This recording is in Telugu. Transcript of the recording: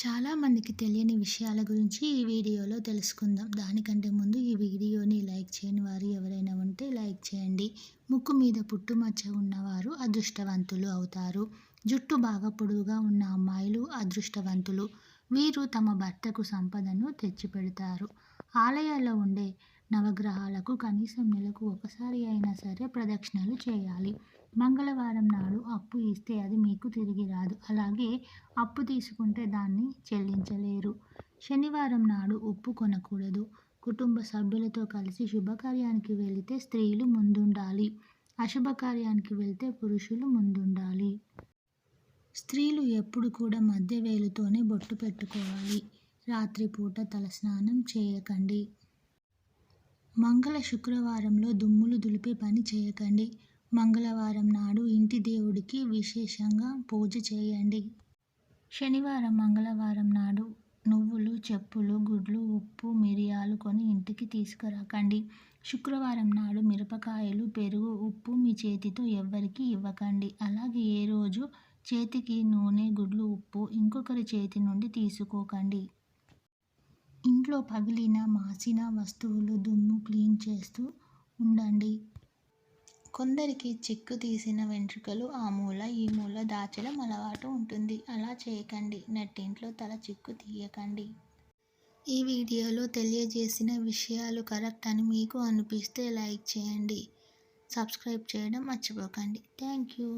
చాలామందికి తెలియని విషయాల గురించి ఈ వీడియోలో తెలుసుకుందాం. దానికంటే ముందు ఈ వీడియోని లైక్ చేయని వారు ఎవరైనా ఉంటే లైక్ చేయండి. ముక్కు మీద పుట్టుమచ్చ ఉన్నవారు అదృష్టవంతులు అవుతారు. జుట్టు బాగా పొడవుగా ఉన్న అమ్మాయిలు అదృష్టవంతులు. వీరు తమ భర్తకు సంపదను తెచ్చిపెడతారు. ఆలయాల్లో ఉండే నవగ్రహాలకు కనీసం నెలకు ఒకసారి అయినా సరే ప్రదక్షిణలు చేయాలి. మంగళవారం నాడు అప్పు ఇస్తే అది మీకు తిరిగి రాదు. అలాగే అప్పు తీసుకుంటే దాన్ని చెల్లించలేరు. శనివారం నాడు ఉప్పు కొనకూడదు. కుటుంబ సభ్యులతో కలిసి శుభకార్యానికి వెళితే స్త్రీలు ముందుండాలి. అశుభకార్యానికి వెళ్తే పురుషులు ముందుండాలి. స్త్రీలు ఎప్పుడు కూడా మధ్య వేలుతోనే బొట్టు పెట్టుకోవాలి. రాత్రిపూట తలస్నానం చేయకండి. మంగళ శుక్రవారంలో దుమ్ములు దులిపే పని చేయకండి. మంగళవారం నాడు ఇంటి దేవుడికి విశేషంగా పూజ చేయండి. శనివారం మంగళవారం నాడు నువ్వులు చెప్పులు గుడ్లు ఉప్పు మిరియాలు కొని ఇంటికి తీసుకురాకండి. శుక్రవారం నాడు మిరపకాయలు పెరుగు ఉప్పు మీ చేతితో ఎవ్వరికీ ఇవ్వకండి. అలాగే ఏ రోజు చేతికి నూనె గుడ్లు ఉప్పు ఇంకొకరి చేతి నుండి తీసుకోకండి. ఇంట్లో పగిలిన మాసిన వస్తువులు దుమ్ము క్లీన్ చేస్తూ ఉండండి. కొందరికి చిక్కు తీసిన వెంట్రుకలు ఆ మూల ఈ మూల దాచడం అలవాటు ఉంటుంది. అలా చేయకండి. నెట్టింట్లో తల చిక్కు తీయకండి. ఈ వీడియోలో తెలియజేసిన విషయాలు కరెక్ట్ అని మీకు అనిపిస్తే లైక్ చేయండి. సబ్స్క్రైబ్ చేయడం మర్చిపోకండి. Thank you.